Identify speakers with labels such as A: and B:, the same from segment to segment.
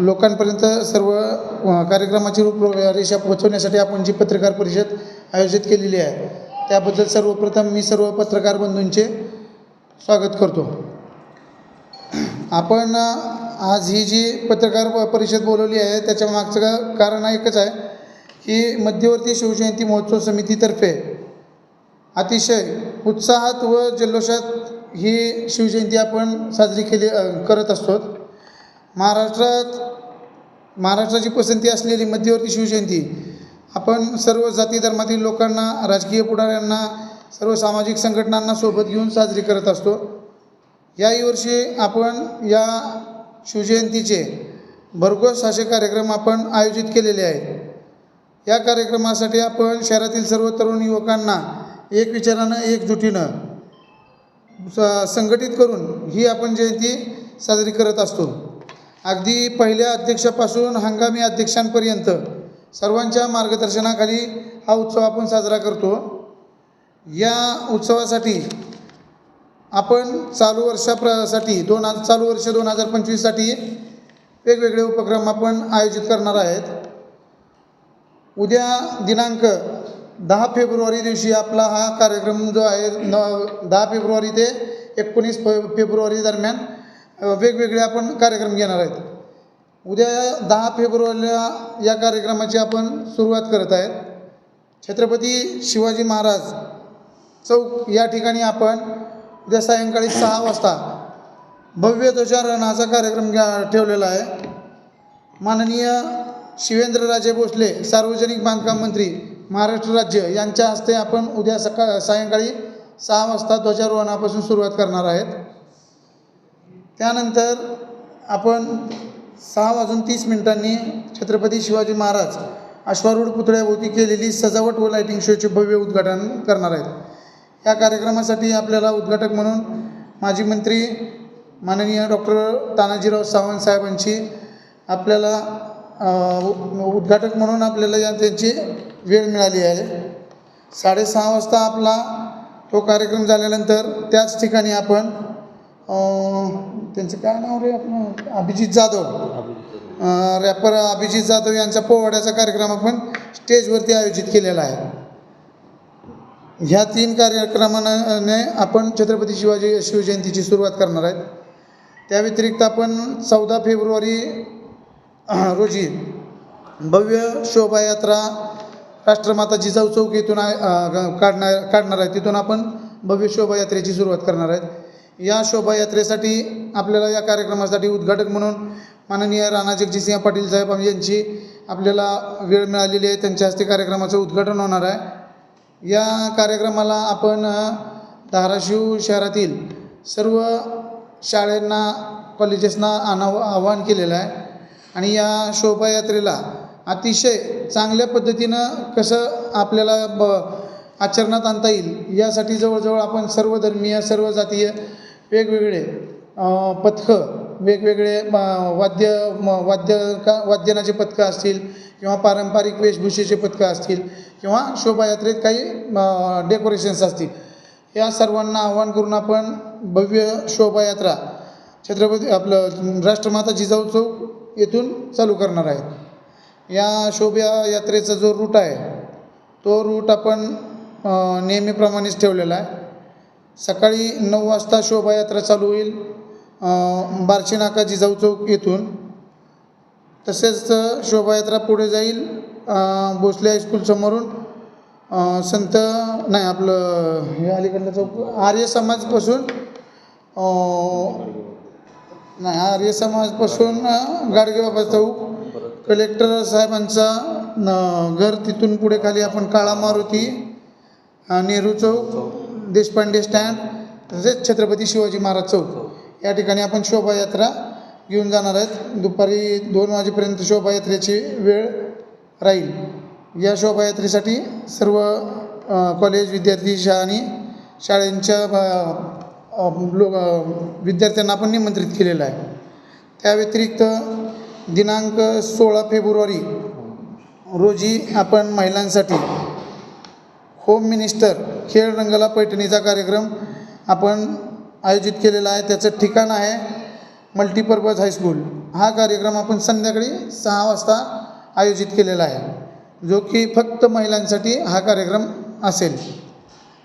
A: लोकांपर्यंत सर्व कार्यक्रमाची रूपरेषा पोहोचवण्यासाठी आपण जी पत्रकार परिषद आयोजित केलेली आहे त्याबद्दल सर्वप्रथम मी सर्व पत्रकार बंधूंचे स्वागत करतो. आपण आज ही जी पत्रकार परिषद बोलवली आहे त्याच्या मागचं कारण एकच आहे की मध्यवर्ती शिवजयंती महोत्सव समितीतर्फे अतिशय उत्साहात व जल्लोषात ही शिवजयंती आपण साजरी केली करत असतो. महाराष्ट्रात महाराष्ट्राची पसंती असलेली मध्यवर्ती शिवजयंती. आपण सर्व जाती धर्मातील लोकांना राजकीय पुढाऱ्यांना सर्व सामाजिक संघटनांना सोबत घेऊन साजरी करत असतो. याही वर्षी आपण या शिवजयंतीचे भरघोस असे कार्यक्रम आपण आयोजित केलेले आहेत. या कार्यक्रमासाठी आपण शहरातील सर्व तरुण युवकांना एक विचारानं एकजुटीनं स- संघटित करून ही आपण जयंती साजरी करत असतो. अगदी पहिल्या अध्यक्षापासून हंगामी अध्यक्षांपर्यंत सर्वांच्या मार्गदर्शनाखाली हा उत्सव आपण साजरा करतो. या उत्सवासाठी आपण चालू वर्षासाठी दोन हजार चालू वर्ष दोन हजार पंचवीससाठी वेगवेगळे उपक्रम आपण आयोजित करणार आहेत. उद्या दिनांक दहा फेब्रुवारी दिवशी आपला हा कार्यक्रम जो आहे न दहा फेब्रुवारी ते एकोणीस फे फेब्रुवारी दरम्यान वेगवेगळे आपण कार्यक्रम घेणार आहेत. उद्या दहा फेब्रुवारीला या कार्यक्रमाची आपण सुरुवात करत आहेत. छत्रपती शिवाजी महाराज चौक या ठिकाणी आपण उद्या सायंकाळी सहा वाजता भव्य ध्वजारोहणाचा कार्यक्रम घ्या ठेवलेला आहे. माननीय शिवेंद्रराजे भोसले सार्वजनिक बांधकाम मंत्री महाराष्ट्र राज्य यांच्या हस्ते आपण उद्या सकाळ सायंकाळी सहा वाजता ध्वजारोहणापासून सुरुवात करणार आहेत. त्यानंतर आपण सहा वाजून तीस मिनिटांनी छत्रपती शिवाजी महाराज अश्वारूढ पुतळ्याभोवती केलेली सजावट व लाईटिंग शोचे भव्य उद्घाटन करणार आहेत. या कार्यक्रमासाठी आपल्याला उद्घाटक म्हणून माजी मंत्री माननीय डॉक्टर तानाजीराव सावंत साहेबांची आपल्याला उद्घाटक म्हणून आपल्याला या त्यांची वेळ मिळाली आहे. साडेसहा वाजता आपला तो कार्यक्रम झाल्यानंतर त्याच ठिकाणी आपण त्यांचं काय नाव रे आपण अभिजित जाधव. रॅपर अभिजित जाधव यांचा पोवाड्याचा कार्यक्रम आपण स्टेजवरती आयोजित केलेला आहे. ह्या तीन कार्यक्रमाने आपण छत्रपती शिवाजी शिवजयंतीची सुरुवात करणार आहेत. त्या व्यतिरिक्त आपण चौदा फेब्रुवारी रोजी भव्य शोभायात्रा राष्ट्रमाता जिजाऊ चौक येथून काढणार काढणार आहे. तिथून आपण भव्य शोभायात्रेची सुरुवात करणार आहेत. या शोभायात्रेसाठी आपल्याला या कार्यक्रमासाठी उद्घाटक म्हणून माननीय राणा जगजितसिंह पाटील साहेब यांची आपल्याला वेळ मिळालेली आहे. त्यांच्या हस्ते कार्यक्रमाचं उद्घाटन होणार आहे. या कार्यक्रमाला आपण धाराशिव शहरातील सर्व शाळांना कॉलेजेसना आनाव आवाहन केलेलं आहे. आणि या शोभायात्रेला अतिशय चांगल्या पद्धतीनं कसं आपल्याला ब आचरणात आणता येईल यासाठी जवळजवळ आपण सर्व धर्मीय सर्व जातीय वेगवेगळे पथकं वेगवेगळे वाद्य म, वाद्य का वाद्यनाचे पथकं असतील किंवा पारंपरिक वेशभूषेचे पथकं असतील किंवा शोभायात्रेत काही डेकोरेशन्स असतील. या सर्वांना आवाहन करून आपण भव्य शोभायात्रा छत्रपती आपलं राष्ट्रमाता जिजाऊ चौक येथून चालू करणार आहेत. या शोभा यात्रेचा जो रूट आहे तो रूट आपण नेहमीप्रमाणेच ठेवलेला आहे. सकाळी नऊ वाजता शोभायात्रा चालू होईल बार्शी नाका जिजाऊ चौक येथून. तसेच शोभायात्रा पुढे जाईल भोसले हायस्कूल समोरून. संत नाही आपलं हे अलीकडलं चौक आर्य समाजपासून नाही आर्य समाजपासून गाडगेबाबा चौक. कलेक्टर साहेबांचा घर तिथून पुढे खाली आपण काळा मारुती नेहरू चौक. देशपांडे स्टँड तसेच छत्रपती शिवाजी महाराज चौक. या ठिकाणी आपण शोभायात्रा घेऊन जाणार आहेत. दुपारी दोन वाजेपर्यंत शोभायात्रेची वेळ राहील. या शोभायात्रेसाठी सर्व कॉलेज विद्यार्थी शा आणि शाळेंच्या अ, अ, लो अ, विद्यार्थ्यांना आपण निमंत्रित केलेलं आहे. त्या व्यतिरिक्त दिनांक सोळा फेब्रुवारी रोजी आपण महिलांसाठी होम मिनिस्टर खेळ रंगला पैठणीचा कार्यक्रम आपण आयोजित केलेला आहे. त्याचं ठिकाण आहे मल्टीपर्पज हायस्कूल हा कार्यक्रम आपण संध्याकाळी सहा वाजता आयोजित केलेला आहे. जो की फक्त महिलांसाठी हा कार्यक्रम असेल.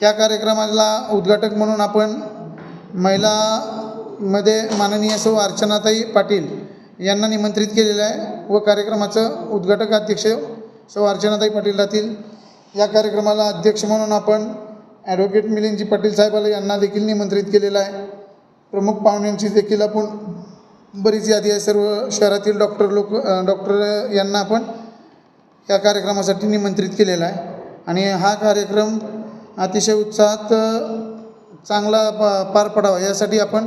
A: या कार्यक्रमाला उद्घाटक म्हणून आपण महिलामध्ये माननीय सौ अर्चनाताई पाटील यांना निमंत्रित केलेलं आहे व कार्यक्रमाचं उद्घाटक अध्यक्ष सौ अर्चनाताई पाटील राहतील. या कार्यक्रमाला अध्यक्ष म्हणून आपण ॲडव्होकेट मिलिंदजी पाटील साहेबाला यांना देखील निमंत्रित केलेलं आहे. प्रमुख पाहुण्यांची देखील आपण बरीच यादी आहे. सर्व शहरातील डॉक्टर लोक डॉक्टर यांना आपण या कार्यक्रमासाठी निमंत्रित केलेला आहे. आणि हा कार्यक्रम अतिशय उत्साहात चांगला प पार पडावा. यासाठी आपण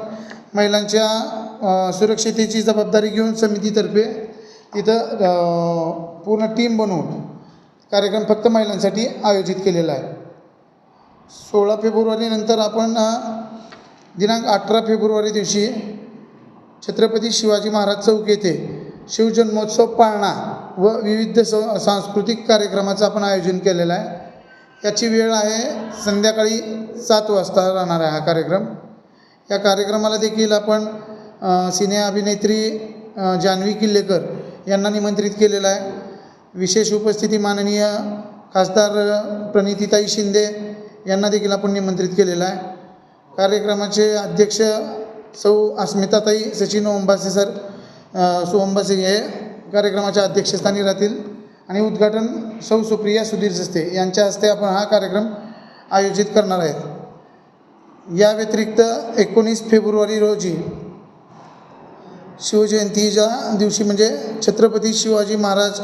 A: महिलांच्या सुरक्षितेची जबाबदारी घेऊन समितीतर्फे इथं पूर्ण टीम बनवून कार्यक्रम फक्त महिलांसाठी आयोजित केलेला आहे. सोळा फेब्रुवारीनंतर आपण दिनांक अठरा फेब्रुवारी दिवशी छत्रपती शिवाजी महाराज चौक येथे शिवजन्मोत्सव पाळणा व विविध स सांस्कृतिक कार्यक्रमाचं आपण आयोजन केलेलं आहे. याची वेळ आहे संध्याकाळी सात वाजता राहणार आहे हा कार्यक्रम. या कार्यक्रमाला देखील आपण सिने अभिनेत्री जान्हवी किल्लेकर यांना निमंत्रित केलेलं आहे. विशेष उपस्थिती माननीय खासदार प्रणितीताई शिंदे यांना देखील आपण निमंत्रित केलेलं आहे. कार्यक्रमाचे अध्यक्ष सौ अस्मिताताई सचिन ओंबासे सर अ, हे कार्यक्रमाच्या अध्यक्षस्थानी राहतील. आणि उद्घाटन सौ सुप्रिया सुधीर सस्ते यांच्या हस्ते आपण हा कार्यक्रम आयोजित करणार आहेत. या व्यतिरिक्त एकोणीस फेब्रुवारी रोजी शिवजयंतीच्या दिवशी म्हणजे छत्रपती शिवाजी महाराज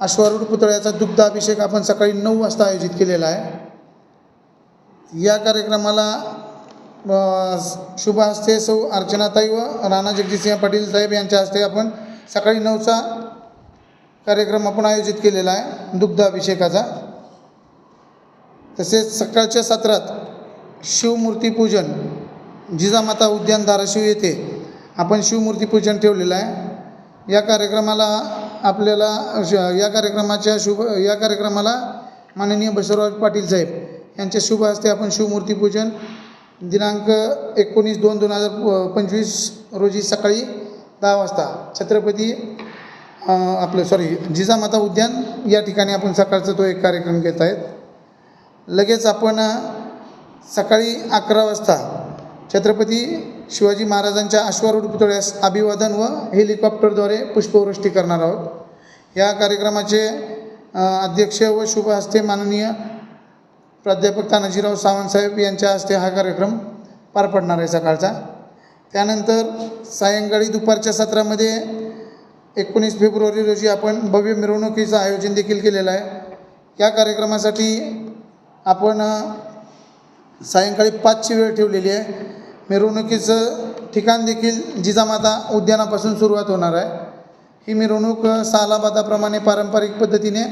A: अश्वारूढ पुतळ्याचा दुग्धाभिषेक आपण सकाळी नऊ वाजता आयोजित केलेला आहे. या कार्यक्रमाला शुभ हस्ते सौ अर्चनाताई व राणा जगजितसिंह पाटील साहेब यांच्या हस्ते आपण सकाळी नऊचा कार्यक्रम आपण आयोजित केलेला आहे दुग्धाभिषेकाचा. तसेच सकाळच्या सत्रात शिवमूर्तीपूजन जिजामाता उद्यान धाराशिव येथे आपण शिवमूर्तीपूजन ठेवलेलं आहे. या कार्यक्रमाला आपल्याला श- या कार्यक्रमाच्या शुभ या कार्यक्रमाला माननीय बसवराज पाटील साहेब यांच्या शुभ हस्ते आपण शिवमूर्तीपूजन दिनांक एकोणीस दोन दोन हजार पंचवीस रोजी सकाळी दहा वाजता. छत्रपती आपलं सॉरी जिजामाता उद्यान या ठिकाणी आपण सकाळचा तो एक कार्यक्रम घेत आहेत. लगेच आपण सकाळी अकरा वाजता छत्रपती शिवाजी महाराजांच्या अश्वारूढ पुतळ्यास अभिवादन व हेलिकॉप्टरद्वारे पुष्पवृष्टी करणार आहोत. या कार्यक्रमाचे अध्यक्ष व शुभ हस्ते माननीय प्राध्यापक तानाजीराव सावंत साहेब यांच्या हस्ते हा कार्यक्रम पार पडणार आहे सकाळचा. त्यानंतर सायंकाळी दुपारच्या सत्रामध्ये एकोणीस फेब्रुवारी रोजी आपण भव्य मिरवणुकीचं आयोजन देखील केलेलं आहे. या कार्यक्रमासाठी आपण सायंकाळी पाचची वेळ ठेवलेली आहे. मिरवणुकीचं ठिकाण देखील जिजामाता उद्यानापासून सुरुवात होणार आहे. ही मिरवणूक सालाबादाप्रमाणे पारंपरिक पद्धतीने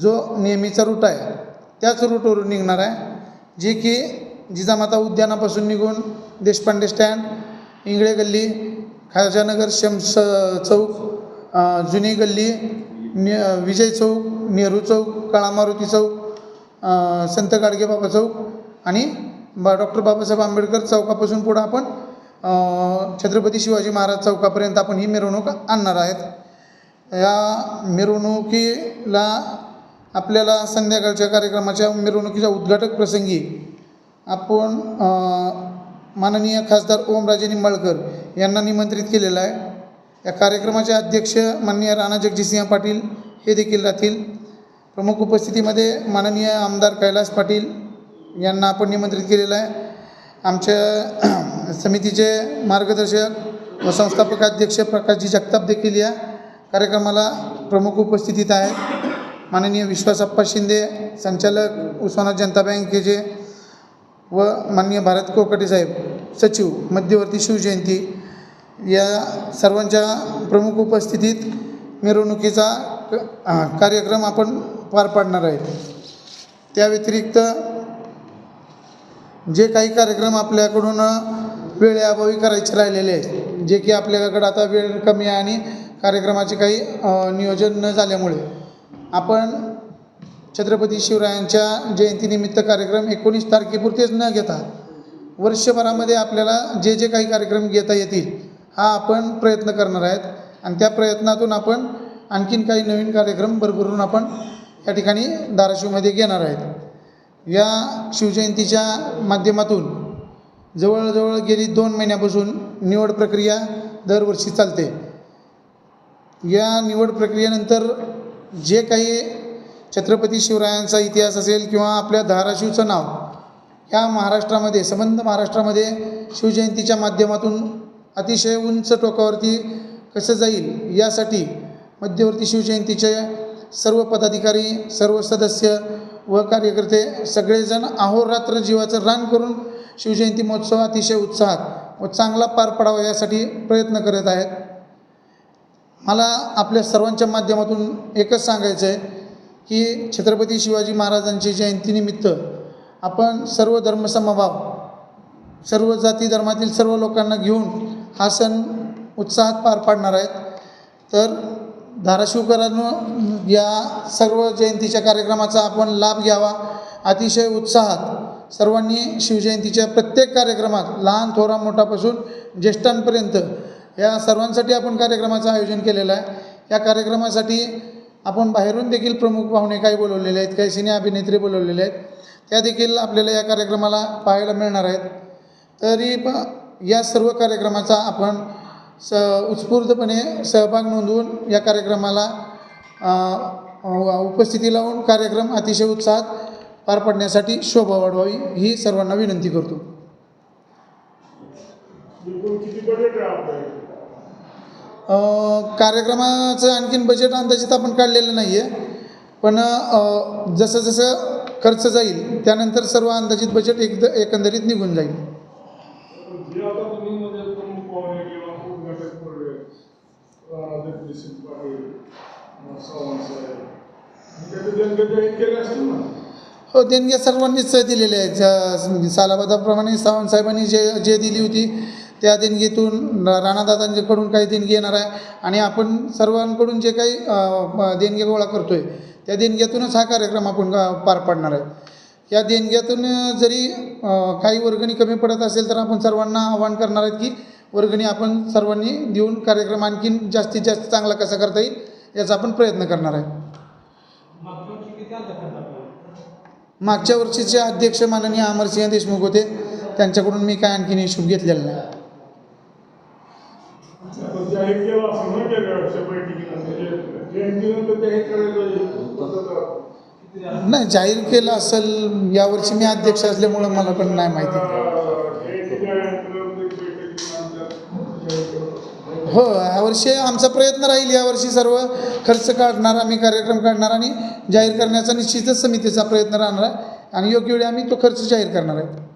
A: जो नेहमीचा रूट आहे त्याच रूटवरून निघणार आहे जे की जिजामाता उद्यानापासून निघून देशपांडे स्टँड इंगळे गल्ली खाजानगर शमस चौक जुनी गल्ली ने विजय चौक नेहरू चौक काळामारुती चौक संत गाडगेबाबा चौक आणि बा डॉक्टर बाबासाहेब आंबेडकर चौकापासून पुढं आपण छत्रपती शिवाजी महाराज चौकापर्यंत आपण ही मिरवणूक आणणार आहेत. या मिरवणुकीला आपल्याला संध्याकाळच्या कार्यक्रमाच्या मिरवणुकीच्या उद्घाटक प्रसंगी आपण माननीय खासदार ओमराजे निंबाळकर यांना निमंत्रित केलेलं आहे. या कार्यक्रमाचे अध्यक्ष माननीय राणा जगजितसिंह पाटील हे देखील राहतील. प्रमुख उपस्थितीमध्ये माननीय आमदार कैलास पाटील यांना आपण निमंत्रित केलेलं आहे. आमच्या समितीचे मार्गदर्शक व संस्थापक अध्यक्ष प्रकाशजी जगताप देखील या कार्यक्रमाला प्रमुख उपस्थितीत आहेत माननीय विश्वासप्पा शिंदे संचालक उस्मानाबाद जनता बँकेचे व माननीय भारत कोकटे साहेब सचिव मध्यवर्ती शिवजयंती या सर्वांच्या प्रमुख उपस्थितीत मिरवणुकीचा क- कार्यक्रम आपण पार पाडणार आहेत. त्या व्यतिरिक्त जे काही कार्यक्रम आपल्याकडून वेळेअभावी करायचे राहिलेले आहेत जे की आपल्याकडं आता वेळ कमी आहे आणि कार्यक्रमाचे काही नियोजन न झाल्यामुळे. आपण छत्रपती शिवरायांच्या जयंतीनिमित्त कार्यक्रम एकोणीस तारखेपुरतेच न घेता वर्षभरामध्ये आपल्याला जे जे काही कार्यक्रम घेता येतील हा आपण प्रयत्न करणार आहेत. आणि त्या प्रयत्नातून आपण आणखीन काही नवीन कार्यक्रम भरभरून आपण या ठिकाणी धाराशिवमध्ये घेणार आहेत. या शिवजयंतीच्या माध्यमातून जवळजवळ गेली दोन महिन्यापासून निवड प्रक्रिया दरवर्षी चालते. या निवड प्रक्रियेनंतर जे काही छत्रपती शिवरायांचा इतिहास असेल किंवा आपल्या धाराशिवचं नाव या महाराष्ट्रामध्ये संबंध महाराष्ट्रामध्ये शिवजयंतीच्या माध्यमातून अतिशय उंच टोकावरती कसं जाईल यासाठी मध्यवर्ती शिवजयंतीचे सर्व पदाधिकारी सर्व सदस्य व कार्यकर्ते सगळेजण अहोरात्र जीवाचं रान करून शिवजयंती महोत्सव अतिशय उत्साहात व चांगला पार पडावा यासाठी प्रयत्न करत आहेत. मला आपल्या सर्वांच्या माध्यमातून एकच सांगायचं आहे की छत्रपती शिवाजी महाराजांची जयंतीनिमित्त आपण सर्व धर्मसमभाव सर्व जाती धर्मातील सर्व लोकांना घेऊन हा सण उत्साहात पार पाडणार आहेत. तर धाराशिवकरांनो या सर्व जयंतीच्या कार्यक्रमाचा आपण लाभ घ्यावा. अतिशय उत्साहात सर्वांनी शिवजयंतीच्या प्रत्येक कार्यक्रमात लहान थोरा मोठापासून ज्येष्ठांपर्यंत या सर्वांसाठी आपण कार्यक्रमाचं आयोजन केलेलं आहे. या कार्यक्रमासाठी आपण बाहेरून देखील प्रमुख पाहुणे काही बोलवलेले आहेत काही सिने अभिनेत्री बोलवलेले आहेत. त्या देखील आपल्याला या कार्यक्रमाला पाहायला मिळणार आहेत. तरी प या सर्व कार्यक्रमाचा आपण स उत्स्फूर्तपणे सहभाग नोंदवून या कार्यक्रमाला उपस्थिती लावून कार्यक्रम अतिशय उत्साहात पार पडण्यासाठी शोभा वाढवावी ही सर्वांना विनंती करतो. कार्यक्रमाचं आणखीन बजेट अंदाजित आपण काढलेलं नाही आहे पण जसं जसं खर्च जाईल त्यानंतर सर्व अंदाजित बजेट एकद एकंदरीत निघून जाईल.
B: जे आता तुम्ही सावंत देणगे जाहीर केले असतील ना
A: हो देणग्या सर्वांनीच दिलेल्या आहेत ज्या सालाबादाप्रमाणे सावंतसाहेबांनी जे जे दिली होती त्या देणगीतून राणादादांच्याकडून काही देणगी येणार आहे आणि आपण सर्वांकडून जे काही देणग्या गोळा करतो आहे त्या देणग्यातूनच हा कार्यक्रम आपण पार पाडणार आहे या देणग्यातून जरी काही वर्गणी कमी पडत असेल तर आपण सर्वांना आवाहन करणार आहेत की वर्गणी आपण सर्वांनी देऊन कार्यक्रम आणखीन जास्तीत जास्त चांगला कसा करता येईल याचा आपण प्रयत्न करणार आहे. मागच्या वर्षीचे अध्यक्ष माननीय अमरसिंह देशमुख होते. त्यांच्याकडून मी काय आणखीन हिशोब घेतलेला नाही.
B: जाहीर केलं वर्षी
A: नाही जाहीर केलं असेल यावर्षी मी अध्यक्ष असल्यामुळं मला पण नाही माहिती
B: जयंतीच्या बैठकीनंतर जाहीर करू.
A: हो यावर्षी आमचा प्रयत्न राहील यावर्षी सर्व खर्च काढणार आम्ही कार्यक्रम काढणार आणि जाहीर करण्याचा निश्चितच समितीचा प्रयत्न राहणार आहे. आणि योग्य वेळी आम्ही तो खर्च जाहीर करणार आहे.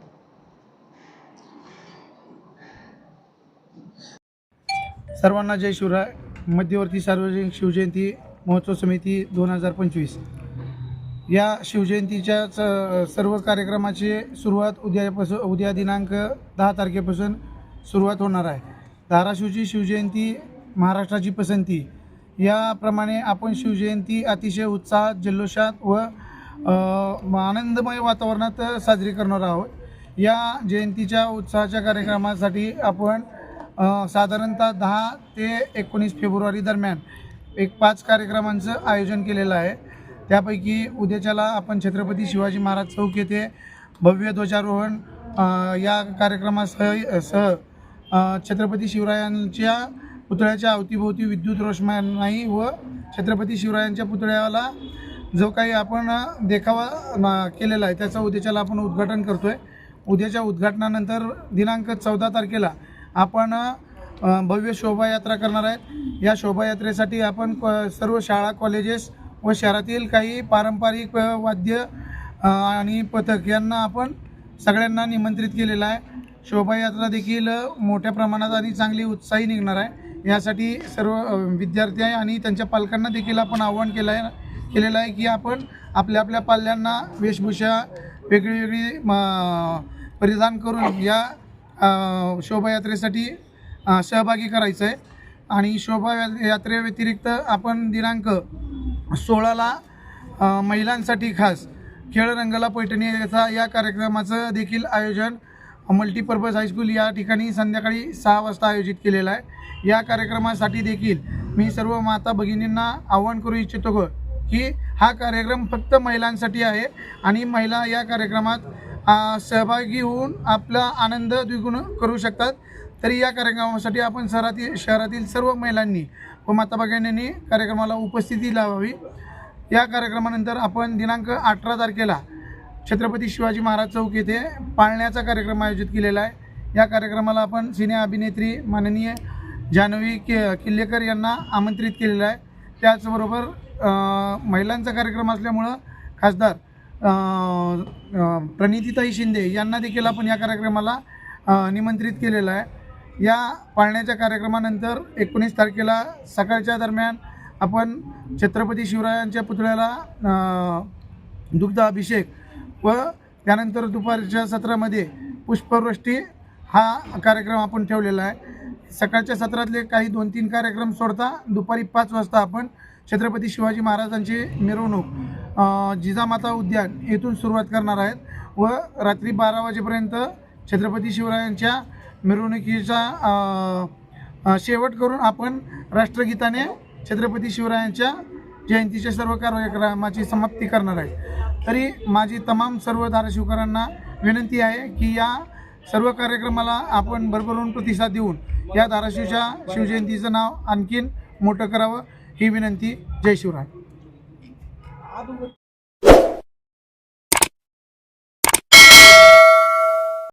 A: सर्वांना जय शिवराय. मध्यवर्ती सार्वजनिक शिवजयंती महोत्सव समिती दोन हजार पंचवीस. या शिवजयंतीच्या स- सर्व कार्यक्रमाची सुरुवात उद्यापासून उद्या दिनांक दहा तारखेपासून सुरुवात होणार आहे. धाराशिवची शिवजयंती महाराष्ट्राची पसंती. याप्रमाणे आपण शिवजयंती अतिशय उत्साहात जल्लोषात व आनंदमय वातावरणात साजरी करणार आहोत. या जयंतीच्या उत्साहाच्या कार्यक्रमासाठी आपण साधारणतः दहा ते एकोणीस फेब्रुवारी दरम्यान एक पाच कार्यक्रमांचं आयोजन केलेलं आहे. त्यापैकी उद्याच्याला आपण छत्रपती शिवाजी महाराज चौक येथे भव्य ध्वजारोहण या कार्यक्रमासह सह छत्रपती शिवरायांच्या पुतळ्याच्या अवतीभोवती विद्युत रोषणाई व छत्रपती शिवरायांच्या पुतळ्याला जो काही आपण देखावा केलेला आहे त्याचं उद्याच्याला आपण उद्घाटन करतो आहे उद्याच्या उद्घाटनानंतर दिनांक चौदा तारखेला आपण भव्य शोभायात्रा करणार आहेत. या शोभायात्रेसाठी आपण क- सर्व शाळा कॉलेजेस व शहरातील काही पारंपरिक वाद्य आणि पथक यांना आपण सगळ्यांना निमंत्रित केलेलं आहे. शोभायात्रा देखील मोठ्या प्रमाणात आणि चांगली उत्साही निघणार आहे. यासाठी सर्व विद्यार्थी आहे आणि त्यांच्या पालकांना देखील आपण आव्हान केलं आहे केलेलं आहे की आपण आपल्या आपल्या पाल्यांना वेशभूषा वेगळी वेगळी परिधान करून या शोभायात्रेसाठी सहभागी करायचं आहे आणि शोभा यात्रेव्यतिरिक्त आपण दिनांक सोळाला महिलांसाठी खास खेळ रंगला पैठणी याचा या कार्यक्रमाचं देखील आयोजन मल्टीपर्पज हायस्कूल या ठिकाणी संध्याकाळी सहा वाजता आयोजित केलेलं आहे. या कार्यक्रमासाठी देखील मी सर्व माता भगिनींना आवाहन करू इच्छितो ग की हा कार्यक्रम फक्त महिलांसाठी आहे आणि महिला या कार्यक्रमात सहभागी होऊन आपला आनंद द्विगुण करू शकतात. तरी या कार्यक्रमासाठी आपण शहरातील शहरातील सर्व महिलांनी व माता भगिनींनी कार्यक्रमाला उपस्थिती लावावी. या कार्यक्रमानंतर आपण दिनांक अठरा तारखेला छत्रपती शिवाजी महाराज चौक येथे पाळण्याचा कार्यक्रम आयोजित केलेला आहे. या कार्यक्रमाला आपण सिने अभिनेत्री माननीय जान्हवी के किल्लेकर यांना आमंत्रित केलेलं आहे. त्याचबरोबर महिलांचा कार्यक्रम असल्यामुळं खासदार प्रणितीताई शिंदे यांना देखील आपण या कार्यक्रमाला निमंत्रित केलेलं आहे. या पाळण्याच्या कार्यक्रमानंतर एकोणीस तारखेला सकाळच्या दरम्यान आपण छत्रपती शिवरायांच्या पुतळ्याला दुग्धाभिषेक दुग्ध अभिषेक व त्यानंतर दुपारच्या सत्रामध्ये पुष्पवृष्टी हा कार्यक्रम आपण ठेवलेला आहे. सकाळच्या सत्रातले काही दोन तीन कार्यक्रम सोडता दुपारी पाच वाजता आपण छत्रपती शिवाजी महाराजांची मिरवणूक जिजामाता उद्यान येथून सुरुवात करणार आहेत व रात्री बारा वाजेपर्यंत छत्रपती शिवरायांच्या मिरवणुकीचा शेवट करून आपण राष्ट्रगीताने छत्रपती शिवरायांच्या जयंतीच्या सर्व कार्यक्रमाची समाप्ती करणार आहे. तरी माझी तमाम सर्व धाराशिवकरांना विनंती आहे की या सर्व कार्यक्रमाला आपण भरभरून प्रतिसाद देऊन या धाराशिवच्या शिवजयंतीचं नाव आणखीन मोठं करावं ही विनंती जय शिवराय.